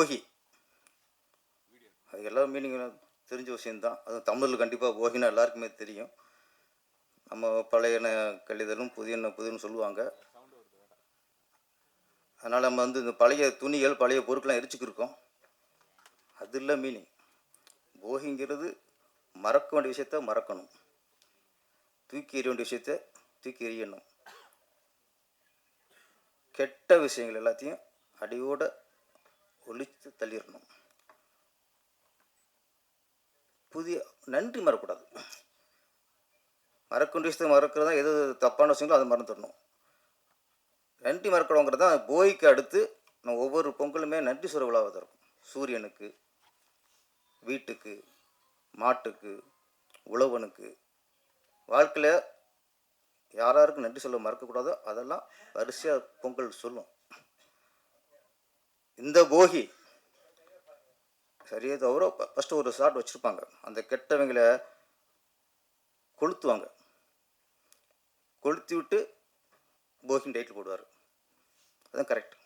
போகி. அது எல்லா மீனிங்கும் தெரிஞ்ச விஷயம்தான். அதுவும் தமிழில் கண்டிப்பாக போகினா எல்லாருக்குமே தெரியும். நம்ம பழையன கழிதலும் புதியன புதியன்னு சொல்லுவாங்க. அதனால் நம்ம வந்து இந்த பழைய துணிகள் பழைய பொருட்கள்லாம் எரிச்சுக்கிருக்கோம். அது இல்லை மீனிங். போகிங்கிறது மறக்க வேண்டிய விஷயத்த மறக்கணும். தூக்கி எறிய வேண்டிய விஷயத்த தூக்கி எறியணும். கெட்ட விஷயங்கள் எல்லாத்தையும் அடியோட ஒழித்து தள்ளிடணும். புதிய நன்றி மறக்கூடாது மறக்க வேண்டிய விஷயத்தை மறக்கிறதா எது தப்பான விஷயங்களோ அதை மறந்துடணும். நன்றி மறக்கணுங்கிறது தான் போய்க்கு அடுத்து நம்ம ஒவ்வொரு பொங்கலுமே நன்றி சொல்ல விழாவாக இருக்கும். சூரியனுக்கு வீட்டுக்கு மாட்டுக்கு உழவனுக்கு. வாழ்க்கையில் யார் நன்றி சொல்ல மறக்கக்கூடாதோ அதெல்லாம் வரிசையாக பொங்கல் சொல்லும். இந்த போகி சரியே தவிர ஃபஸ்ட்டு ஒரு ஷாட் வச்சுருப்பாங்க. அந்த கெட்டவங்களை கொளுத்துவாங்க. கொளுத்தி விட்டு போகின் டைட்டில் போடுவார். அதுதான் கரெக்ட்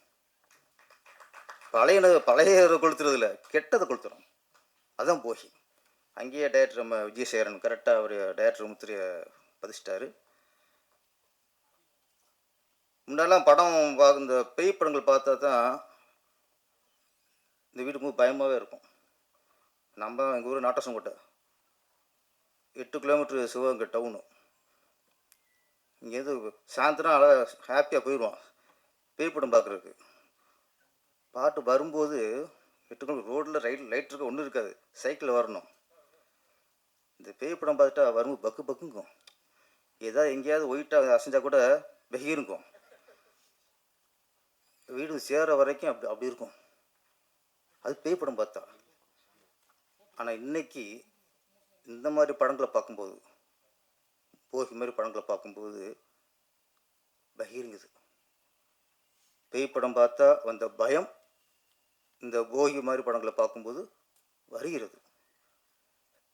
பழைய பழைய கொளுத்துறதுல கெட்டதை கொளுத்துறோம். அதுதான் போகி. அங்கேயே டேரக்டர் நம்ம விஜயசேகரன் கரெக்டாக அவர் டேரக்டர் முத்திரையை பதிச்சிட்டாரு. முன்னெல்லாம் படம் பார்க்க இந்த பேய் படங்கள் பார்த்தா தான் இந்த வீட்டு ரொம்ப பயமாகவே இருக்கும். நம்ம எங்கள் ஊர் நாட்டசங்கோட்டை. எட்டு கிலோமீட்டர் சிவகங்கை டவுனு. இங்கேருந்து சாயந்தரம் அழகாக ஹாப்பியாக போயிடுவோம் பேய் படம் பார்க்குறதுக்கு. பாட்டு வரும்போது எட்டு கிலோமீட்டர் ரோட்டில் ரைட் லைட் இருக்க ஒன்றும் இருக்காது. சைக்கிளில் வரணும். இந்த பேய் படம் பார்த்துட்டா வரும்போது பக்கு பக்குங்கும். ஏதாவது எங்கேயாவது ஒயிட்டாக அசைஞ்சால் கூட வெகிருக்கும் வீடு சேர வரைக்கும் அப்படி அப்படி இருக்கும். அது பேய் படம் பார்த்தா. ஆனால் இன்னைக்கு இந்த மாதிரி படங்களை பார்க்கும்போது போகி மாதிரி படங்களை பார்க்கும்போது பகிருங்குது. பேய் படம் பார்த்தா வந்த பயம் இந்த போகி மாதிரி படங்களை பார்க்கும்போது வருகிறது.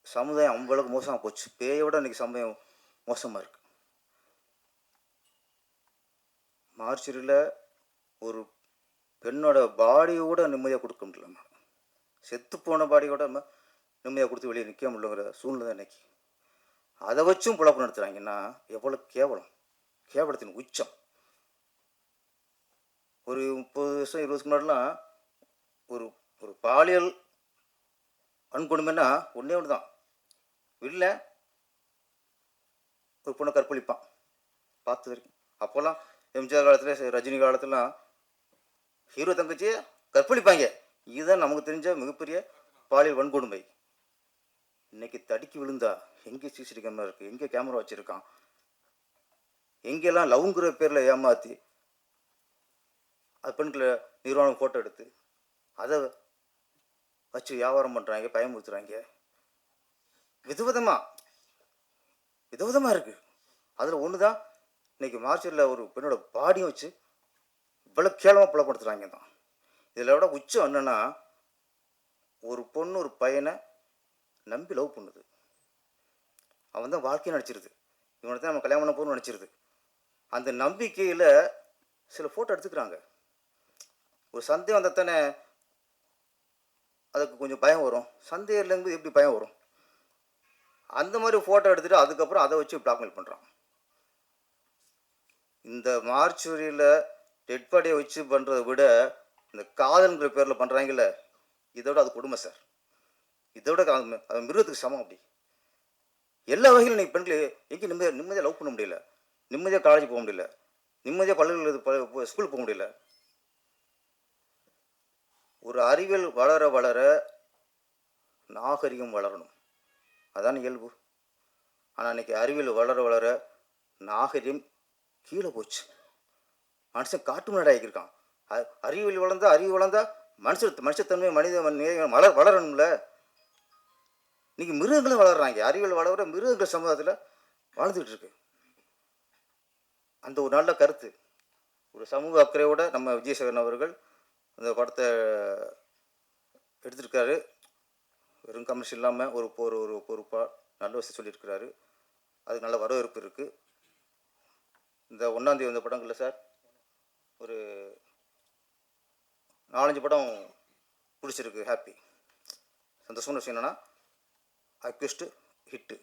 சமுதாயம் அவ்வளவுக்கு மோசமாக போச்சு. பேயை விட இன்னைக்கு சமுதாயம் மோசமாக இருக்கு. மார்ச்சரியில் ஒரு பெண்ணோட பாடியை கூட நிம்மதியாக கொடுக்க முடியல செத்து போன பாடியோட நம்ம நிம்மதியாக கொடுத்து வெளியே நிற்க முடியலங்கிற சூழ்நிலை தான் இன்னைக்கு. அதை வச்சும் புழப்பு நடத்துகிறாங்கன்னா எவ்வளோ கேவலம். கேவலத்தின் உச்சம். ஒரு முப்பது வருஷம் இருபது முன்னாடிலாம் ஒரு ஒரு பாலியல் அன்கொடுமைன்னா ஒன்றே ஒன்று தான் இல்லை ஒரு பொண்ணை கற்பழிப்பான். பார்த்து வரைக்கும். அப்போல்லாம் எம்ஜிஆர் காலத்தில் ரஜினி காலத்துலாம் ஹீரோ தங்கச்சியை கற்பழிப்பாங்க. இதுதான் நமக்கு தெரிஞ்ச மிகப்பெரிய பாலியல் வன்கொடுமை. இன்னைக்கு தடுக்கி விழுந்தா எங்கே சிசிடி கேமரா இருக்குது எங்கே கேமரா வச்சுருக்கான்? எங்கெல்லாம் லவ்ங்கிற பேரில் ஏமாற்றி அது பெண்களை நிர்வாணம் ஃபோட்டோ எடுத்து அதை வச்சு வியாபாரம் பண்ணுறாங்க பயமுறுத்துறாங்க. விதவிதமாக விதவிதமாக இருக்குது அதில் ஒன்று தான் இன்னைக்கு மார்ச்சரில் ஒரு பெண்ணோட பாடியும் வச்சு இவ்வளோ கேளமாக புலப்படுத்துகிறாங்க தான் இதில் விட உச்சம் என்னென்னா ஒரு பொண்ணு ஒரு பையனை நம்பி லவ் பண்ணுது. அவன் தான் வாழ்க்கையை நினச்சிருது இவனை தான் நம்ம கல்யாணம் பண்ண போகணும்னு நினச்சிருது அந்த நம்பிக்கையில் சில ஃபோட்டோ எடுத்துக்கிறாங்க. ஒரு சந்தேகம் வந்தால் தானே அதுக்கு கொஞ்சம் பயம் வரும். சந்தேகம் இல்லைங்கும்போது எப்படி பயம் வரும்? அந்த மாதிரி ஃபோட்டோ எடுத்துகிட்டு அதுக்கப்புறம் அதை வச்சு பிளாக்மெயில் பண்ணுறான் இந்த மார்ச்சுரியில் டெட் பாடியை வச்சு பண்ணுறதை விட இந்த காதல்ங்கிற பேரில் பண்ணுறாங்கல்ல இதோட அது கொடுமை சார். இதோட அது மிருகத்துக்கு சமம் அப்படி. எல்லா வகையிலும் நீங்கள் பெண்கள் எங்கேயும் நிம்மதியாக நிம்மதியாக லவ் பண்ண முடியல. நிம்மதியாக காலேஜ் போக முடியல. நிம்மதியாக பள்ளிகள் ஸ்கூல் போக முடியல. ஒரு அறிவியல் வளர வளர நாகரிகம் வளரணும். அதான் இயல்பு. ஆனால் இன்றைக்கி அறிவியல் வளர வளர நாகரிகம் கீழே போச்சு. மனுஷன் காட்டு முன்னாடி ஆகியிருக்கான். அறிவியல் வளர்ந்தா அறிவு வளர்ந்தா மனுஷ மனுஷத்தன்மை மனித வளர் வளரணும்ல. இன்னைக்கு மிருகங்களும் வளர்றாங்க. அறிவியல் வளர மிருகங்கள் சமுதாயத்தில் வாழ்ந்துகிட்டு இருக்கு. அந்த ஒரு நல்ல கருத்து. ஒரு சமூக அக்கறையோட நம்ம விஜயசேகரன் அவர்கள் அந்த படத்தை எடுத்திருக்காரு. வெறும் கமர்ஷியல் இல்லாமல் ஒரு ஒரு ஒரு பொறுப்பாக நல்ல விஷயம் சொல்லியிருக்கிறாரு. அதுக்கு நல்ல வரவேற்பு இருக்குது இந்த ஒன்றாந்தேதி வந்த படங்கள்ல சார்? ஒரு நாலஞ்சு படம் பிடிச்சிருக்கு ஹாப்பி சந்தோஷமான விஷயம் என்னென்னா அக்யூஸ்டு ஹிட்டு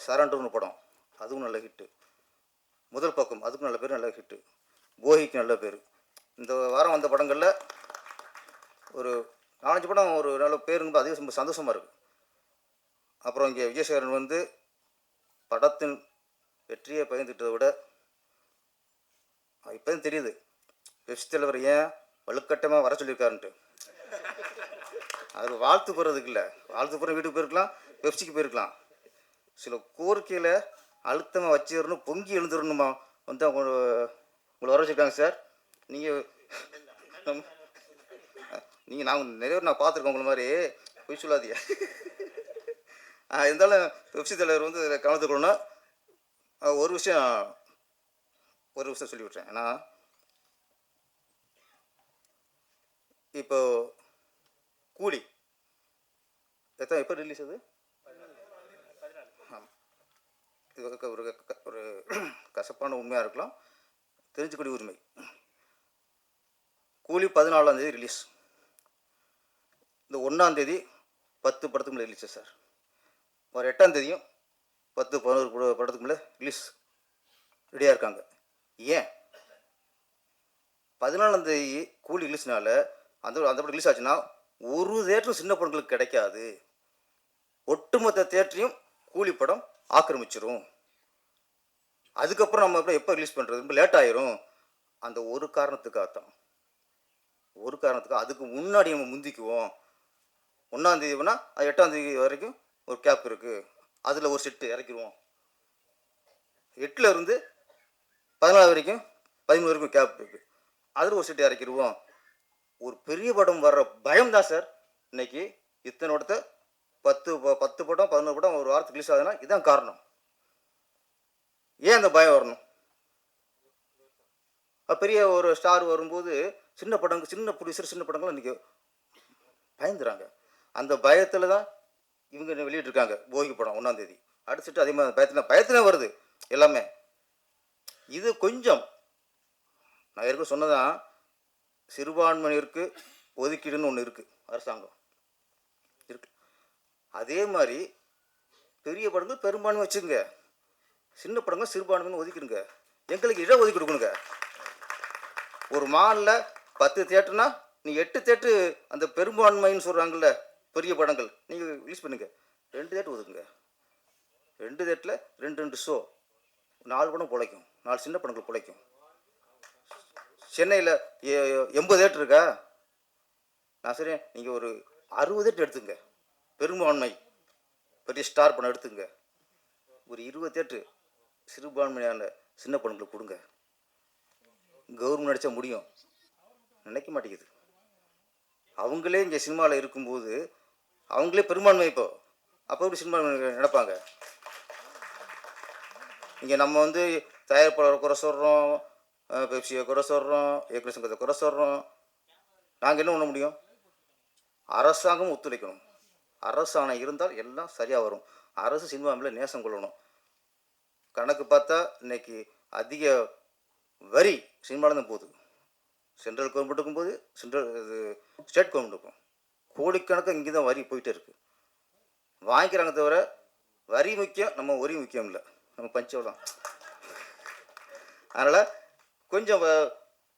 சரண்டர்னு படம். அதுவும் நல்ல ஹிட்டு முதல் பக்கம் அதுக்கும் நல்ல பேர் நல்ல ஹிட்டு கோஹிக்கு நல்ல பேர். இந்த வாரம் வந்த படங்களில் ஒரு நாலஞ்சு படம் ஒரு நல்ல பேருங்க அதே ரொம்ப சந்தோஷமாக இருக்குது அப்புறம் இங்கே விஜயசேகரன் வந்து படத்தின் வெற்றியை பகிர்ந்துட்டதை விட இப்போ தான் தெரியுது. வெப்சி தலைவர் ஏன் வலுக்கட்டமாக வர சொல்லியிருக்காருன்ட்டு. அவர் வாழ்த்து போகிறதுக்கு இல்லை. வாழ்த்து போகிற வீட்டுக்கு போயிருக்கலாம் பெப்சிக்கு போயிருக்கலாம். சில கோரிக்கையில் அழுத்தமாக வச்சிடணும் பொங்கி எழுந்துடணுமா? வந்து அவங்க உங்களை வர வச்சுருக்காங்க சார். நீங்கள் நீங்கள் நான் நிறைய பேர் நான் பார்த்துருக்கேன் உங்களை மாதிரி. பொய் சொல்லாதீங்க. இருந்தாலும் பெப்சி தலைவர் வந்து இதில் கலந்துக்கணும்னா ஒரு விஷயம் ஒரு விஷயம் சொல்லி விட்றேன் ஏன்னா இப்போ கூலி எத்தனை எப்போ ரிலீஸ் அது? ஆமாம். இது ஒரு ஒரு ஒரு கசப்பான உண்மையாக இருக்கலாம். தெரிஞ்சுக்கூடிய உரிமை. கூலி பதினாலாம் தேதி ரிலீஸ் இந்த ஒன்றாம் தேதி பத்து படத்துக்கு மேலே ரிலீஸ் சார். ஒரு எட்டாம் தேதியும் பத்து பதினோரு படத்துக்கு மேலே ரிலீஸ் ரெடியாக இருக்காங்க. ஏன்? பதினாலாம் தேதி கூலி ரிலீஸ்னால அந்த அந்த படம் ரிலீஸ் ஆச்சுன்னா ஒரு தேட்டரும் சின்ன படங்களுக்கு கிடைக்காது. ஒட்டுமொத்த தேட்டரையும் கூலி படம் ஆக்கிரமிச்சிரும். அதுக்கப்புறம் நம்ம அப்புறம் எப்போ ரிலீஸ் பண்ணுறது ரொம்ப லேட் ஆயிரும். அந்த ஒரு காரணத்துக்காக தான் ஒரு காரணத்துக்கு அதுக்கு முன்னாடி நம்ம முந்திக்குவோம். ஒன்றாம் தேதி அது எட்டாம் தேதி வரைக்கும் ஒரு கேப் இருக்குது அதில் ஒரு செட்டு இறக்கிடுவோம் எட்டில் இருந்து பதினாலு வரைக்கும் பதிமூணு வரைக்கும் கேப் இருக்குது அதில் ஒரு சீட்டு இறக்கிடுவோம். ஒரு பெரிய படம் வர்ற பயம் தான் சார். இன்னைக்கு இத்தனை படத்தை பத்து ப- பத்து படம் பதினோரு படம் ஒரு வாரத்துக்கு ரிலீஸ் ஆகுதுன்னா இதுதான் காரணம். ஏன் அந்த பயம் வரணும்? பெரிய ஒரு ஸ்டார் வரும்போது சின்ன படங்கள் சின்ன ப்ரொடியூசர் சின்ன படங்கள் இன்றைக்கி பயந்துறாங்க. அந்த பயத்தில் தான் இவங்க வெளியிட்டிருக்காங்க? போகி படம் ஒன்றாந்தேதி அடிச்சுட்டு அதே மாதிரி பயத்தில் பயத்தில் வருது. எல்லாமே. இது கொஞ்சம். நான் ஏற்கனவே சொன்னதான் சிறுபான்மையினருக்கு ஒதுக்கீடுன்னு ஒன்று இருக்குது அரசாங்கம். இருக்கு. அதே மாதிரி பெரிய படங்கள் பெரும்பான்மை வச்சுங்க சின்ன படங்கள் சிறுபான்மைன்னு ஒதுக்கிடுங்க. எங்களுக்கு இட ஒதுக்கி கொடுக்கணுங்க. ஒரு மாலில் பத்து தேட்டர்னா நீ எட்டு தேட்டு அந்த பெரும்பான்மைன்னு சொல்கிறாங்கல்ல பெரிய படங்கள் நீங்கள் ரிலீஸ் பண்ணுங்கள் ரெண்டு தேட்டர் ஒதுக்குங்க. ரெண்டு தேட்டில் ரெண்டு ரெண்டு ஷோ நாலு படம் பிழைக்கும். நாலு சின்ன படங்கள் பிழைக்கும். சென்னையில் எண்பது ஏட்டு இருக்கா? நான் சரி நீங்கள் ஒரு அறுபது ஏட்டு எடுத்துங்க. பெரும்பான்மை. பெரிய ஸ்டார் படம் எடுத்துங்க. ஒரு இருபது தேட்டர் சிறுபான்மையான சின்ன படங்களுக்கு கொடுங்க. கவர்மெண்ட் நடித்தா முடியும். நினைக்க மாட்டேங்குது. அவங்களே இங்கே சினிமாவில் இருக்கும்போது அவங்களே பெரும்பான்மை இப்போ. அப்போ எப்படி சினிமா நடப்பாங்க இங்கே நம்ம வந்து தயாரிப்பாளரை குறை சொல்கிறோம் பெப்சியை குறை சொல்கிறோம் இயக்குனர் சங்கத்தை குறை சொல்கிறோம் நாங்கள் என்ன பண்ண முடியும்? அரசாங்கம் ஒத்துழைக்கணும். அரசாணை இருந்தால் எல்லாம் சரியாக வரும். அரசு சினிமாவில் நேசம் கொள்ளணும். கணக்கு பார்த்தா இன்னைக்கு அதிக வரி சினிமாவில்தான் போகுது. சென்ட்ரல் கவர்மெண்ட்டுக்கும் போது சென்ட்ரல் இது ஸ்டேட் கவர்மெண்ட்டுக்கும் கோடிக்கணக்காக இங்கே தான் வரி போயிட்டே இருக்கு. வாங்கிக்கிறாங்க தவிர வரி முக்கியம் நம்ம வரி முக்கியம் இல்லை. நம்ம பஞ்சம் தான். அதனால் கொஞ்சம்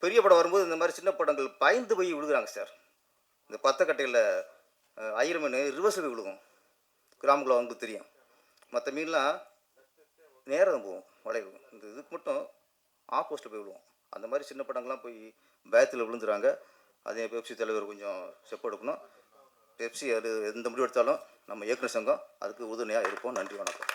பெரிய படம் வரும்போது இந்த மாதிரி சின்ன படங்கள் பயந்து போய் விழுகுறாங்க சார். இந்த பத்தக்கட்டையில் ஐயர் மீன் ரிவர்ஸில் போய் விழுகும். கிராமக்குள்ள வந்து தெரியும். மற்ற மீன்லாம் நேரம் போகும் வளைவு. இந்த இதுக்கு மட்டும் ஆப்போஸ்ட்டில் போய் விழுவோம். அந்த மாதிரி சின்ன படங்கள்லாம் போய் பயத்தில் விழுந்துறாங்க. அதே பெப்சி தலைவர் கொஞ்சம் செப் எடுக்கணும். பெப்சி அது எந்த முடிவு எடுத்தாலும் நம்ம இயக்குனர் சங்கம் அதுக்கு உறுதுணையாக இருப்போம். நன்றி வணக்கம்.